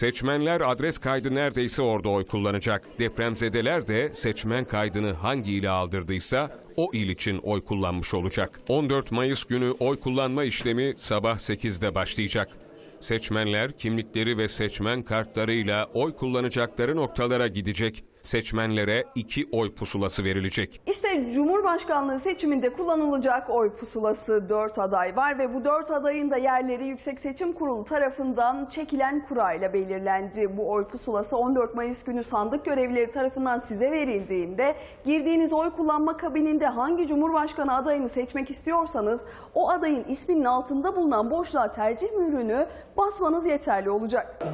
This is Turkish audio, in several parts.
Seçmenler adres kaydı neredeyse orada oy kullanacak. Depremzedeler de seçmen kaydını hangi ile aldırdıysa o il için oy kullanmış olacak. 14 Mayıs günü oy kullanma işlemi sabah 8'de başlayacak. Seçmenler kimlikleri ve seçmen kartlarıyla oy kullanacakları noktalara gidecek. Seçmenlere iki oy pusulası verilecek. İşte Cumhurbaşkanlığı seçiminde kullanılacak oy pusulası 4 aday var ve bu 4 adayın da yerleri Yüksek Seçim Kurulu tarafından çekilen kura ile belirlendi. Bu oy pusulası 14 Mayıs günü sandık görevlileri tarafından size verildiğinde girdiğiniz oy kullanma kabininde hangi Cumhurbaşkanı adayını seçmek istiyorsanız o adayın isminin altında bulunan boşluğa tercih mührünü basmanız yeterli olacak.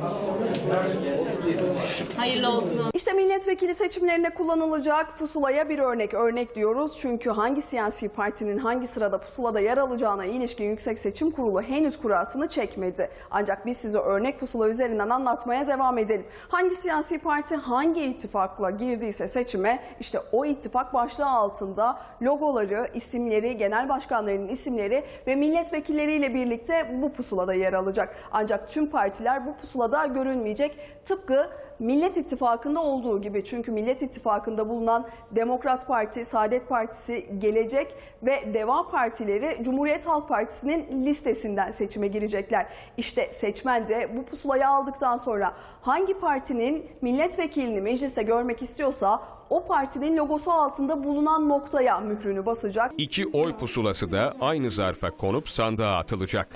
Hayırlı olsun. İşte milletvekili seçimlerine kullanılacak pusulaya bir örnek. Örnek diyoruz çünkü hangi siyasi partinin hangi sırada pusulada yer alacağına ilişkin Yüksek Seçim Kurulu henüz kurasını çekmedi. Ancak biz size örnek pusula üzerinden anlatmaya devam edelim. Hangi siyasi parti hangi ittifakla girdiyse seçime işte o ittifak başlığı altında logoları, isimleri, genel başkanlarının isimleri ve milletvekilleriyle birlikte bu pusulada yer alacak. Ancak tüm partiler bu pusulada görünmeyecek. Tıpkı Millet İttifakı'nda olduğu gibi çünkü Millet İttifakı'nda bulunan Demokrat Parti, Saadet Partisi, Gelecek ve Deva Partileri Cumhuriyet Halk Partisi'nin listesinden seçime girecekler. İşte seçmen de bu pusulayı aldıktan sonra hangi partinin milletvekilini mecliste görmek istiyorsa o partinin logosu altında bulunan noktaya mührünü basacak. İki oy pusulası da aynı zarfa konup sandığa atılacak.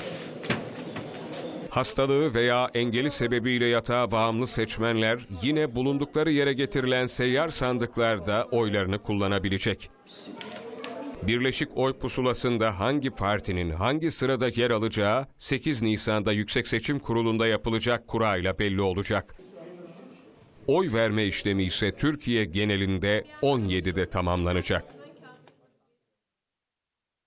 Hastalığı veya engeli sebebiyle yatağa bağımlı seçmenler yine bulundukları yere getirilen seyyar sandıklarda oylarını kullanabilecek. Birleşik oy pusulasında hangi partinin hangi sırada yer alacağı 8 Nisan'da Yüksek Seçim Kurulu'nda yapılacak kurayla belli olacak. Oy verme işlemi ise Türkiye genelinde 17'de tamamlanacak.